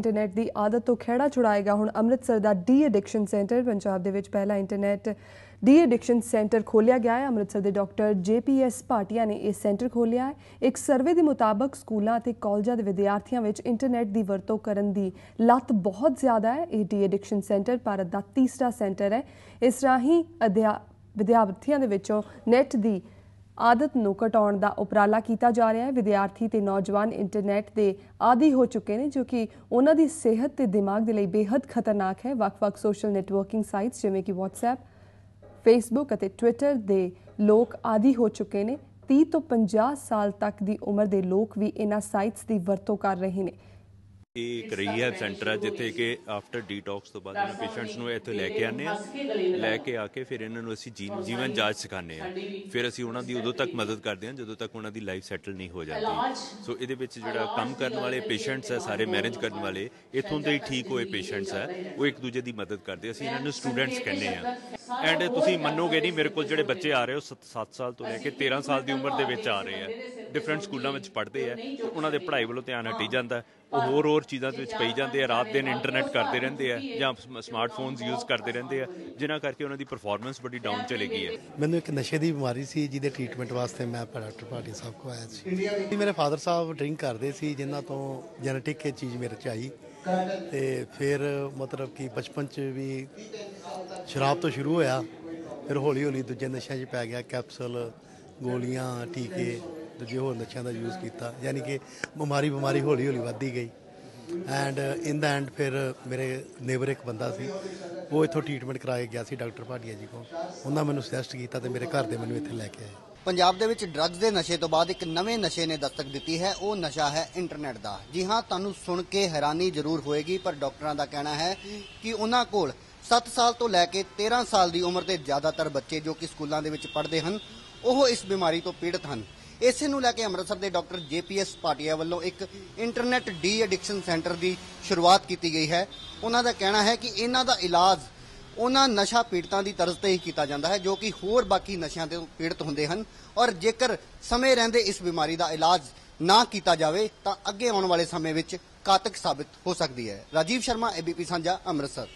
Internet ਦੀ ਆਦਤ ਤੋਂ ਖਹਿੜਾ ਛੁਡਾਏਗਾ। ਹੁਣ ਅੰਮ੍ਰਿਤਸਰ ਦਾ ਡੀ ਐਡਿਕਸ਼ਨ ਸੈਂਟਰ, ਪੰਜਾਬ ਦੇ ਵਿੱਚ ਪਹਿਲਾ ਇੰਟਰਨੈਟ ਡੀ ਐਡਿਕਸ਼ਨ ਸੈਂਟਰ ਖੋਲਿਆ ਗਿਆ ਹੈ। ਅੰਮ੍ਰਿਤਸਰ ਦੇ ਡਾਕਟਰ ਜੇਪੀਐਸ ਭਾਟੀਆ ਨੇ ਇਹ ਸੈਂਟਰ ਖੋਲਿਆ ਹੈ। ਇੱਕ ਸਰਵੇ ਦੇ ਮੁਤਾਬਕ ਸਕੂਲਾਂ ਅਤੇ ਕਾਲਜਾਂ ਦੇ ਵਿਦਿਆਰਥੀਆਂ ਵਿੱਚ ਇੰਟਰਨੈਟ ਦੀ ਵਰਤੋਂ ਕਰਨ ਦੀ ਲੱਤ ਬਹੁਤ ਜ਼ਿਆਦਾ ਹੈ। ਇਹ ਡੀ ਐਡਿਕਸ਼ਨ ਸੈਂਟਰ ਭਾਰਤ ਦਾ ਤੀਸਰਾ ਸੈਂਟਰ ਹੈ। ਇਸ ਰਾਹੀਂ ਅਧਿਆ- ਵਿਦਿਆਰਥੀਆਂ ਦੇ ਵਿੱਚੋਂ ਨੈਟ ਦੀ ਆਦਤ ਨੂੰ ਘਟਾਉਣ ਦਾ ਉਪਰਾਲਾ ਕੀਤਾ ਜਾ ਰਿਹਾ ਹੈ। ਵਿਦਿਆਰਥੀ ਤੇ ਨੌਜਵਾਨ ਇੰਟਰਨੈਟ ਦੇ ਆਦੀ ਹੋ ਚੁੱਕੇ ਨੇ, ਜੋ ਕਿ ਉਹਨਾਂ ਦੀ ਸਿਹਤ ਤੇ ਦਿਮਾਗ ਦੇ ਲਈ ਬੇहद ਖਤਰਨਾਕ ਹੈ। ਵੱਖ-ਵੱਖ ਸੋਸ਼ਲ ਨੈਟਵਰਕਿੰਗ ਸਾਈਟਸ ਜਿਵੇਂ ਕਿ WhatsApp ਫੇਸਬੁੱਕ ਅਤੇ ਟਵਿੱਟਰ ਦੇ ਲੋਕ ਆਦੀ ਹੋ ਚੁੱਕੇ ਨੇ। 30 ਤੋਂ 50 ਸਾਲ ਤੱਕ ਦੀ ਉਮਰ ਦੇ ਲੋਕ ਵੀ ਇਹਨਾਂ ਸਾਈਟਸ ਦੀ ਵਰਤੋਂ ਕਰ ਰਹੇ ਨੇ। ਇਹ ਇੱਕ ਰੀਹੈਬ ਸੈਂਟਰ ਹੈ ਜਿੱਥੇ ਕਿ ਆਫਟਰ ਡੀਟੌਕਸ ਤੋਂ ਬਾਅਦ ਇਹਨਾਂ ਪੇਸ਼ੈਂਟਸ ਨੂੰ ਇੱਥੇ ਲੈ ਕੇ ਆਉਂਦੇ ਆ ਲੈ ਕੇ ਆ ਕੇ ਫਿਰ ਇਹਨਾਂ ਨੂੰ ਅਸੀਂ ਜੀਵਨ ਜਾਂਚ ਸਿਖਾਉਂਦੇ ਆ ਫਿਰ ਅਸੀਂ ਉਹਨਾਂ ਦੀ ਉਦੋਂ ਤੱਕ ਮਦਦ ਕਰਦੇ ਹਾਂ ਜਦੋਂ ਤੱਕ ਉਹਨਾਂ ਦੀ ਲਾਈਫ ਸੈਟਲ ਨਹੀਂ ਹੋ ਜਾਂਦੀ। ਸੋ ਇਹਦੇ ਵਿੱਚ ਜਿਹੜਾ ਕੰਮ ਕਰਨ ਵਾਲੇ ਪੇਸ਼ੈਂਟਸ ਹੈ ਸਾਰੇ ਮੈਨੇਜ ਕਰਨ ਵਾਲੇ ਇੱਥੋਂ ਦੇ ਹੀ ਠੀਕ ਹੋਏ ਪੇਸ਼ੈਂਟਸ ਹੈ। ਉਹ ਇੱਕ ਦੂਜੇ ਦੀ ਮਦਦ ਕਰਦੇ। ਅਸੀਂ ਇਹਨਾਂ ਨੂੰ ਸਟੂਡੈਂਟਸ ਕਹਿੰਦੇ ਆ ਐਂਡ ਤੁਸੀਂ ਮੰਨੋਗੇ ਨਹੀਂ ਮੇਰੇ ਕੋਲ ਜਿਹੜੇ ਬੱਚੇ ਆ ਰਹੇ ਉਹ 7 ਸਾਲ ਤੋਂ ਲੈ ਕੇ 13 ਸਾਲ ਦੀ ਉਮਰ ਦੇ ਵਿੱਚ ਆ ਰਹੇ ਆ। ਡਿਫਰੈਂਟ ਸਕੂਲਾਂ ਵਿੱਚ ਪੜ੍ਹਦੇ ਆ। ਉਹਨਾਂ ਦੇ ਪੜ੍ਹਾਈ ਵੱਲੋਂ ਧਿਆਨ ਹਟੀ ਜਾਂਦਾ ਹੈ। ਉਹ ਹੋਰ ਹੋਰ ਚੀਜ਼ਾਂ ਦੇ ਵਿੱਚ ਪਈ ਜਾਂਦੇ ਆ ਰਾਤ ਦਿਨ ਇੰਟਰਨੈਟ ਕਰਦੇ ਰਹਿੰਦੇ ਆ ਜਾਂ ਸਮਾਰਟਫੋਨਸ ਯੂਜ਼ ਕਰਦੇ ਰਹਿੰਦੇ ਆ ਜਿਨ੍ਹਾਂ ਕਰਕੇ ਉਹਨਾਂ ਦੀ ਪਰਫਾਰਮੈਂਸ ਬੜੀ ਡਾਊਨ ਚਲੀ ਗਈ ਹੈ। ਮੈਨੂੰ ਇੱਕ ਨਸ਼ੇ ਦੀ ਬਿਮਾਰੀ ਸੀ ਜਿਹਦੇ ਟ੍ਰੀਟਮੈਂਟ ਵਾਸਤੇ ਮੈਂ ਡਾਕਟਰ ਭਾਟੀ ਸਾਹਿਬ ਕੋਲ ਆਇਆ ਸੀ। ਮੇਰੇ ਫਾਦਰ ਸਾਹਿਬ ਡਰਿੰਕ ਕਰਦੇ ਸੀ ਜਿਨ੍ਹਾਂ ਤੋਂ ਜੈਨੇਟਿਕ ਇਹ ਚੀਜ਼ ਮੇਰੇ ਚ ਆਈ। ਤੇ ਫਿਰ ਮਤਲਬ ਕਿ ਬਚਪਨ ਚ ਵੀ ਸ਼ਰਾਬ ਤੋਂ ਸ਼ੁਰੂ ਹੋਇਆ, ਫਿਰ ਹੌਲੀ ਹੌਲੀ ਦੂਜੇ ਨਸ਼ਿਆਂ 'ਚ ਪੈ ਗਿਆ, ਕੈਪਸੂਲ, ਗੋਲੀਆਂ, ਟੀਕੇ, ਦੂਜੇ ਹੋਰ ਨਸ਼ਿਆਂ ਦਾ ਯੂਜ਼ ਕੀਤਾ। ਯਾਨੀ ਕਿ ਬਿਮਾਰੀ ਬਿਮਾਰੀ ਹੌਲੀ ਹੌਲੀ ਵੱਧਦੀ ਗਈ। ਐਂਡ ਇਨ ਦਾ ਐਂਡ ਫਿਰ ਮੇਰੇ ਨੇਬਰ ਇੱਕ ਬੰਦਾ ਸੀ, ਉਹ ਇੱਥੋਂ ਟ੍ਰੀਟਮੈਂਟ ਕਰਾਏ ਗਿਆ ਸੀ ਡਾਕਟਰ ਭਾਟੀਆ ਜੀ ਕੋਲ। ਉਹਨਾਂ ਮੈਨੂੰ ਸੁਜੈਸਟ ਕੀਤਾ ਤੇ ਮੇਰੇ ਘਰ ਦੇ ਮੈਨੂੰ ਇੱਥੇ ਲੈ ਕੇ ਆਏ। ਪੰਜਾਬ ਦੇ ਵਿੱਚ ਡਰੱਗਸ ਦੇ ਨਸ਼ੇ ਤੋਂ ਬਾਅਦ ਇੱਕ ਨਵੇਂ ਨਸ਼ੇ ਨੇ ਦਸਤਕ ਦਿੱਤੀ ਹੈ, ਉਹ ਨਸ਼ਾ ਹੈ ਇੰਟਰਨੈਟ ਦਾ। ਜੀ ਹਾਂ, ਤੁਹਾਨੂੰ ਸੁਣ ਕੇ ਹੈਰਾਨੀ ਜ਼ਰੂਰ ਹੋਏਗੀ, ਪਰ ਡਾਕਟਰਾਂ ਦਾ ਕਹਿਣਾ ਹੈ ਕਿ ਉਹਨਾਂ ਕੋਲ 7 ਸਾਲ ਤੋਂ ਲੈ ਕੇ 13 ਸਾਲ ਦੀ ਉਮਰ ਦੇ ਜ਼ਿਆਦਾਤਰ ਬੱਚੇ ਜੋ ਕਿ ਸਕੂਲਾਂ ਦੇ ਵਿੱਚ ਪੜ੍ਹਦੇ ਹਨ, ਉਹ ਇਸ ਬਿਮਾਰੀ ਤੋਂ ਪੀੜਤ ਹਨ। ਇਸੇ ਨੂੰ ਲੈ ਕੇ ਅੰਮ੍ਰਿਤਸਰ ਦੇ ਡਾਕਟਰ ਜੇਪੀਐਸ ਪਾਟਿਆ ਵੱਲੋਂ ਇੱਕ ਇੰਟਰਨੈਟ ਡੀ ਐਡਿਕਸ਼ਨ ਸੈਂਟਰ ਦੀ ਸ਼ੁਰੂਆਤ ਕੀਤੀ ਗਈ ਹੈ। ਉਹਨਾਂ ਦਾ ਕਹਿਣਾ ਹੈ ਕਿ ਇਹਨਾਂ ਦਾ ਇਲਾਜ ਉਹਨਾਂ ਨਸ਼ਾ ਪੀੜਤਾਂ ਦੀ ਤਰਜ਼ ਤੇ ਹੀ ਕੀਤਾ ਜਾਂਦਾ ਹੈ, ਜੋ ਕਿ ਹੋਰ ਬਾਕੀ ਨਸ਼ਿਆਂ ਤੋਂ ਪੀੜਤ ਹੁੰਦੇ ਹਨ। ਔਰ ਜੇਕਰ ਸਮੇਂ ਰਹਿੰਦੇ ਇਸ ਬਿਮਾਰੀ ਦਾ ਇਲਾਜ ਨਾ ਕੀਤਾ ਜਾਵੇ, ਤਾਂ ਅੱਗੇ ਆਉਣ ਵਾਲੇ ਸਮੇਂ ਵਿੱਚ ਘਾਤਕ ਸਾਬਿਤ ਹੋ ਸਕਦੀ ਹੈ। ਰਾਜੀਵ ਸ਼ਰਮਾ ਏਬੀਪੀ ਸਾਂਝਾ, ਅੰਮ੍ਰਿਤਸਰ।